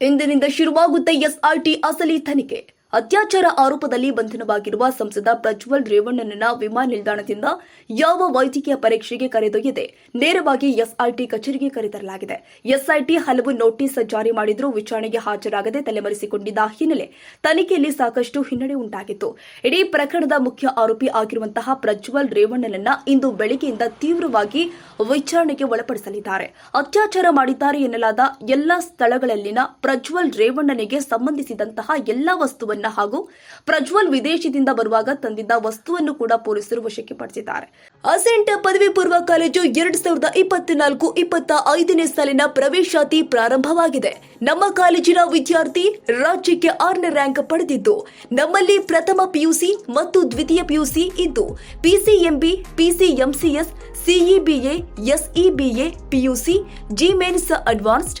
ಇಂದಿನಿಂದ ಶುರುವಾಗುತ್ತೆ ಎಸ್ಆರ್ಟಿ ಅಸಲಿ ತನಿಖೆ. ಅತ್ಯಾಚಾರ ಆರೋಪದಲ್ಲಿ ಬಂಧನವಾಗಿರುವ ಸಂಸದ ಪ್ರಜ್ವಲ್ ರೇವಣ್ಣನನ್ನ ವಿಮಾನ ನಿಲ್ದಾಣದಿಂದ ಯಾವ ವೈದ್ಯಕೀಯ ಪರೀಕ್ಷೆಗೆ ಕರೆದೊಯ್ಯದೆ ನೇರವಾಗಿ ಎಸ್ಐಟಿ ಕಚೇರಿಗೆ ಕರೆತರಲಾಗಿದೆ. ಎಸ್ಐಟಿ ಹಲವು ನೋಟಿಸ್ ಜಾರಿ ಮಾಡಿದ್ರೂ ವಿಚಾರಣೆಗೆ ಹಾಜರಾಗದೆ ತಲೆಮರೆಸಿಕೊಂಡಿದ್ದ ಹಿನ್ನೆಲೆ ತನಿಖೆಯಲ್ಲಿ ಸಾಕಷ್ಟು ಹಿನ್ನಡೆ ಉಂಟಾಗಿತ್ತು. ಇಡೀ ಪ್ರಕರಣದ ಮುಖ್ಯ ಆರೋಪಿ ಆಗಿರುವಂತಹ ಪ್ರಜ್ವಲ್ ರೇವಣ್ಣನನ್ನ ಇಂದು ಬೆಳಗ್ಗೆಯಿಂದ ತೀವ್ರವಾಗಿ ವಿಚಾರಣೆಗೆ ಒಳಪಡಿಸಲಿದ್ದಾರೆ. ಅತ್ಯಾಚಾರ ಮಾಡಿದ್ದಾರೆ ಎನ್ನಲಾದ ಎಲ್ಲಾ ಸ್ಥಳಗಳಲ್ಲಿನ ಪ್ರಜ್ವಲ್ ರೇವಣ್ಣನಿಗೆ ಸಂಬಂಧಿಸಿದಂತಹ ಎಲ್ಲಾ ವಸ್ತುವನ್ನ ಹಾಗೂ ಪ್ರಜ್ವಲ್ ವಿದೇಶದಿಂದ ಬರುವಾಗ ತಂದಿದ್ದ ವಸ್ತುವನ್ನು ಕೂಡ ಪೊಲೀಸರು ವಶಕ್ಕೆ ಪಡಿಸಿದ್ದಾರೆ. ಅಸೆಂಟ್ ಪದವಿ ಪೂರ್ವ ಕಾಲೇಜು ಎರಡ್ ಸಾವಿರದ ಇಪ್ಪತ್ನಾಲ್ಕು ಇಪ್ಪತ್ತ ಐದನೇ ಸಾಲಿನ ಪ್ರವೇಶಾತಿ ಪ್ರಾರಂಭವಾಗಿದೆ. ನಮ್ಮ ಕಾಲೇಜಿನ ವಿದ್ಯಾರ್ಥಿ ರಾಜ್ಯಕ್ಕೆ ಆರನೇ ರ್ಯಾಂಕ್ ಪಡೆದಿದ್ದು, ನಮ್ಮಲ್ಲಿ ಪ್ರಥಮ ಪಿಯುಸಿ ಮತ್ತು ದ್ವಿತೀಯ ಪಿಯುಸಿ ಇದ್ದು, PCMB, PCMCS, CEBA, SEBA, PUC JEE Mains advanced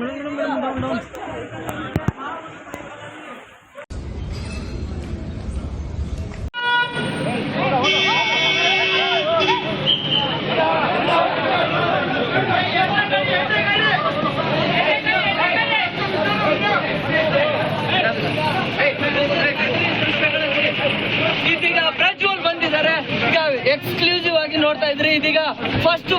Madam madam madam madam madam ಇದೀಗ ಬಂದಿದ್ದಾರೆ. ಈಗ ಎಕ್ಸ್ಕ್ಲೂಸಿವ್ ಆಗಿ ನೋಡ್ತಾ ಇದ್ರಿ. ಇದೀಗ ಫಸ್ಟ್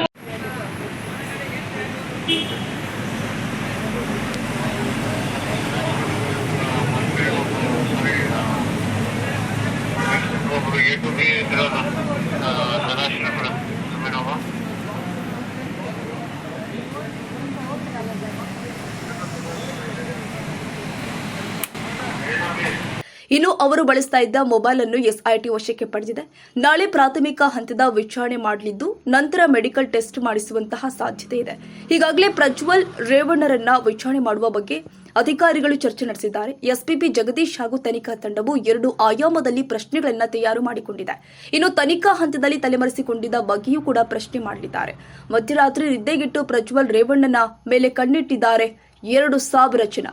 ಇನ್ನು ಅವರು ಬಳಸ್ತಾ ಇದ್ದ ಮೊಬೈಲ್ ಅನ್ನು ಎಸ್ಐಟಿ ವಶಕ್ಕೆ ಪಡೆದಿದೆ. ನಾಳೆ ಪ್ರಾಥಮಿಕ ಹಂತದ ವಿಚಾರಣೆ ಮಾಡಲಿದ್ದು, ನಂತರ ಮೆಡಿಕಲ್ ಟೆಸ್ಟ್ ಮಾಡಿಸುವಂತಹ ಸಾಧ್ಯತೆ ಇದೆ. ಈಗಾಗಲೇ ಪ್ರಜ್ವಲ್ ರೇವಣ್ಣರನ್ನ ವಿಚಾರಣೆ ಮಾಡುವ ಬಗ್ಗೆ ಅಧಿಕಾರಿಗಳು ಚರ್ಚೆ ನಡೆಸಿದ್ದಾರೆ. ಎಸ್ಪಿಪಿ ಜಗದೀಶ್ ಹಾಗೂ ತನಿಖಾ ತಂಡವು ಎರಡು ಆಯಾಮದಲ್ಲಿ ಪ್ರಶ್ನೆಗಳನ್ನು ತಯಾರು ಮಾಡಿಕೊಂಡಿದೆ. ಇನ್ನು ತನಿಖಾ ಹಂತದಲ್ಲಿ ತಲೆಮರೆಸಿಕೊಂಡಿದ್ದ ಬಗ್ಗೆಯೂ ಕೂಡ ಪ್ರಶ್ನೆ ಮಾಡಲಿದ್ದಾರೆ. ಮಧ್ಯರಾತ್ರಿ ನಿದ್ದೆಗಿಟ್ಟು ಪ್ರಜ್ವಲ್ ರೇವಣ್ಣನ ಮೇಲೆ ಕಣ್ಣಿಟ್ಟಿದ್ದಾರೆ. ಎರಡು ಸಾವಿರ ಜನ.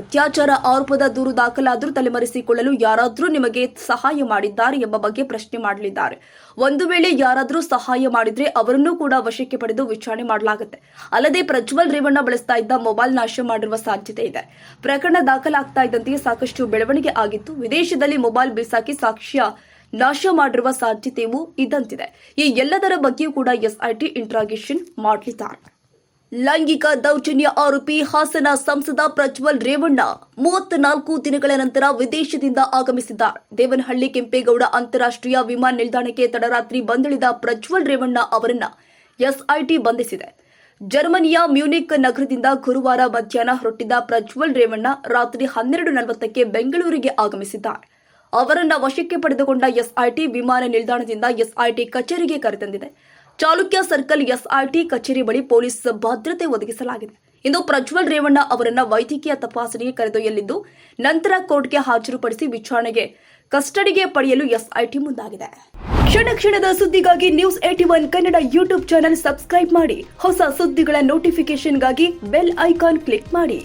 ಅತ್ಯಾಚಾರ ಆರೋಪದ ದೂರು ದಾಖಲಾದರೂ ತಲೆಮರೆಸಿಕೊಳ್ಳಲು ಯಾರಾದರೂ ನಿಮಗೆ ಸಹಾಯ ಮಾಡಿದ್ದಾರೆ ಎಂಬ ಬಗ್ಗೆ ಪ್ರಶ್ನೆ ಮಾಡಲಿದ್ದಾರೆ. ಒಂದು ವೇಳೆ ಯಾರಾದರೂ ಸಹಾಯ ಮಾಡಿದ್ರೆ ಅವರನ್ನು ಕೂಡ ವಶಕ್ಕೆ ಪಡೆದು ವಿಚಾರಣೆ ಮಾಡಲಾಗುತ್ತೆ. ಅಲ್ಲದೆ ಪ್ರಜ್ವಲ್ ರೇವಣ್ಣ ಬಳಸ್ತಾ ಇದ್ದ ಮೊಬೈಲ್ ನಾಶ ಮಾಡಿರುವ ಸಾಧ್ಯತೆ ಇದೆ. ಪ್ರಕರಣ ದಾಖಲಾಗ್ತಾ ಇದ್ದಂತೆಯೇ ಸಾಕಷ್ಟು ಬೆಳವಣಿಗೆ ಆಗಿತ್ತು. ವಿದೇಶದಲ್ಲಿ ಮೊಬೈಲ್ ಬಿಸಾಕಿ ಸಾಕ್ಷ್ಯ ನಾಶ ಮಾಡಿರುವ ಸಾಧ್ಯತೆಯೂ ಇದ್ದಂತಿದೆ. ಈ ಎಲ್ಲದರ ಬಗ್ಗೆಯೂ ಕೂಡ ಎಸ್ಐಟಿ ಇಂಟ್ರಾಗೇಷನ್ ಮಾಡಲಿದ್ದಾರೆ. ಲೈಂಗಿಕ ದೌರ್ಜನ್ಯ ಆರೋಪಿ ಹಾಸನ ಸಂಸದ ಪ್ರಜ್ವಲ್ ರೇವಣ್ಣ ಮೂವತ್ನಾಲ್ಕು ದಿನಗಳ ನಂತರ ವಿದೇಶದಿಂದ ಆಗಮಿಸಿದ್ದ ದೇವನಹಳ್ಳಿ ಕೆಂಪೇಗೌಡ ಅಂತಾರಾಷ್ಟ್ರೀಯ ವಿಮಾನ ನಿಲ್ದಾಣಕ್ಕೆ ತಡರಾತ್ರಿ ಬಂದಿಳಿದ ಪ್ರಜ್ವಲ್ ರೇವಣ್ಣ ಅವರನ್ನ ಎಸ್ಐಟಿ ಬಂಧಿಸಿದೆ. ಜರ್ಮನಿಯ ಮ್ಯೂನಿಕ್ ನಗರದಿಂದ ಗುರುವಾರ ಮಧ್ಯಾಹ್ನ ಹೊರಟಿದ್ದ ಪ್ರಜ್ವಲ್ ರೇವಣ್ಣ ರಾತ್ರಿ ಹನ್ನೆರಡು ನಲವತ್ತಕ್ಕೆ ಬೆಂಗಳೂರಿಗೆ ಆಗಮಿಸಿದ್ದ. ಅವರನ್ನ ವಶಕ್ಕೆ ಪಡೆದುಕೊಂಡ ಎಸ್ಐಟಿ ವಿಮಾನ ನಿಲ್ದಾಣದಿಂದ ಎಸ್ಐಟಿ ಕಚೇರಿಗೆ ಕರೆತಂದಿದೆ. ಚಾಲುಕ್ಯ ಸರ್ಕಲ್ ಎಸ್ಐಟಿ ಕಚೇರಿ ಬಳಿ ಪೊಲೀಸ್ ಭದ್ರತೆ ಒದಗಿಸಲಾಗಿದೆ. ಇಂದು ಪ್ರಜ್ವಲ್ ರೇವಣ್ಣ ಅವರನ್ನ ವೈದ್ಯಕೀಯ ತಪಾಸಣೆಗೆ ಕರೆದೊಯ್ಯಲಿದ್ದು ನಂತರ ಕೋರ್ಟ್ಗೆ ಹಾಜರುಪಡಿಸಿ ವಿಚಾರಣೆಗೆ ಕಸ್ಟಡಿಗೆ ಪಡೆಯಲು ಎಸ್ಐಟಿ ಮುಂದಾಗಿದೆ. ಕ್ಷಣ ಕ್ಷಣದ ಸುದ್ದಿಗಾಗಿ news at one Kannada YouTube channel subscribe ಮಾಡಿ. ಹೊಸ ಸುದ್ದಿಗಳ ನೋಟಿಫಿಕೇಶನ್ಗಾಗಿ ಬೆಲ್ ಐಕಾನ್ ಕ್ಲಿಕ್ ಮಾಡಿ.